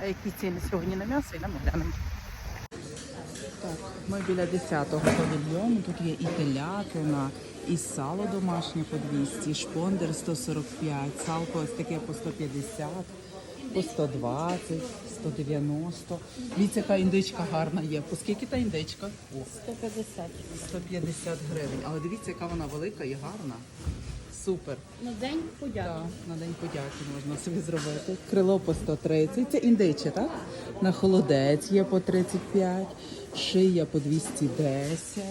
А які ціни сьогодні на м'ясо і на глянемо. Так, ми біля 10-го павільйону. Тут є і телятина, і сало домашнє по 200, шпондер 145, салко ось таке по 150, по 120, 190. Дивіться, яка індичка гарна є. По скільки та індичка? 150. 150 гривень. Але дивіться, яка вона велика і гарна. Супер. На день подяки. Так, на день подяки можна собі зробити. Крило по 130. Це індиче, так? На холодець є по 35, шия по 210,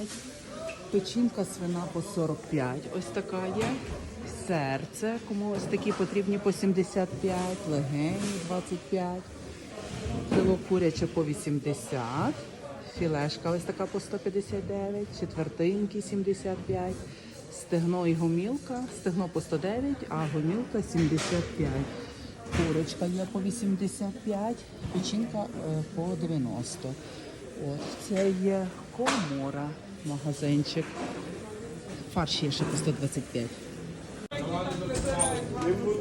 печінка свина по 45. Ось така є. Серце, кому ось такі потрібні по 75, легені 25, крило куряче по 80, філешка ось така по 159, четвертинки 75, стегно і гомілка, стегно по 109, а гомілка 75. Курочка є по 85, печінка е, по 90. От, це є комора, магазинчик. Фарш є ще по 125.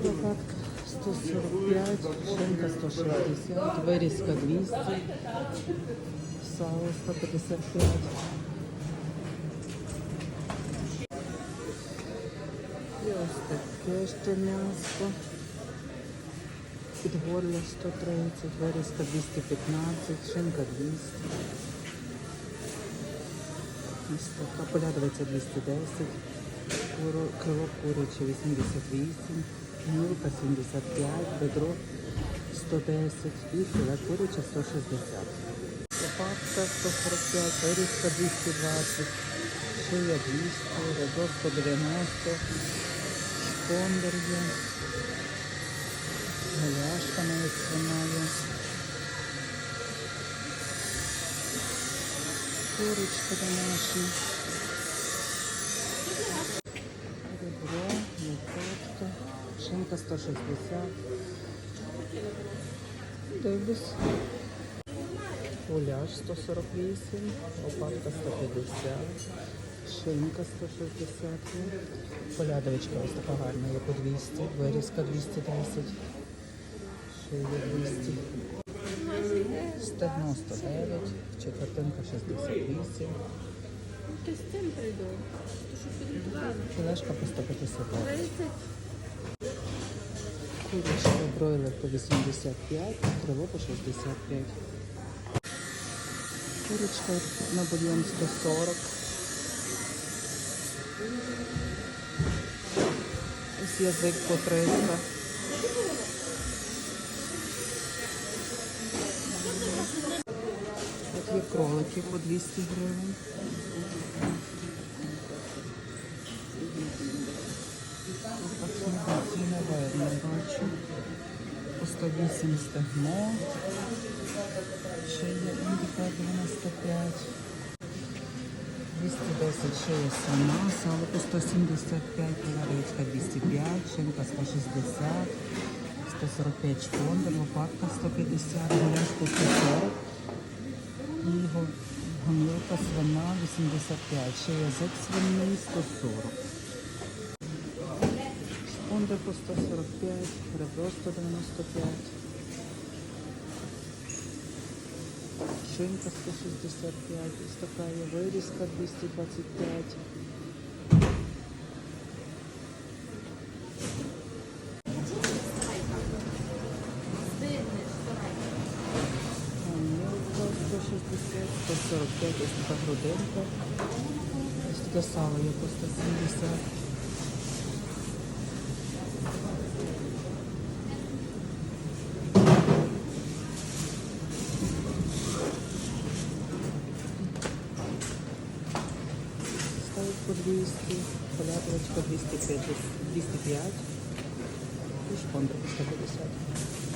Лопатка 145, шинка 160, вирізка 200, сало 155. Ось таке ще м'ясо. Підгорля 130, вирізка 215, шинка 200. Ось така полядовиця 210, куро- крило куряче 88, мілка 75, бедро 110 і філе куряче 160. Лопатка 145, вирізка 220, шия 200, ребро 190, шпондер є, галяшка навіть свина є. Курочка домашня. Ребро, лопатка, шинка 160. Дивлюсь. Гуляш 148, лопатка 150, шинка 160. Полядовичка ось така гарна, є по 200, вирізка 210, шия 200. Стегно 109, четвертинка 68, Ти з цим прийду. Філешка по 150. 30. Курочка бройлер по 85, крило по 65. Курочка на бульйон 140. Ось язик по 300. От є кролики по 200 гривень. Так, ціни видно, бачу. По 108 стегно. Ще є індика 95. 210 ще є сама, сало по 175, поляричка 205, шинка 160, 145 шпондер, лопатка 150, гуляш по 140 і го- гомілка свина 85, ще язик свиний 140. Шпонда по 145, ребро 195, шинка 165, ось така є вирізка 225. Гомілка 160, 145, ось така грудинка. Ось таке сало є по 170. По 200, полятовочка 250, 205 і шпондра по 150.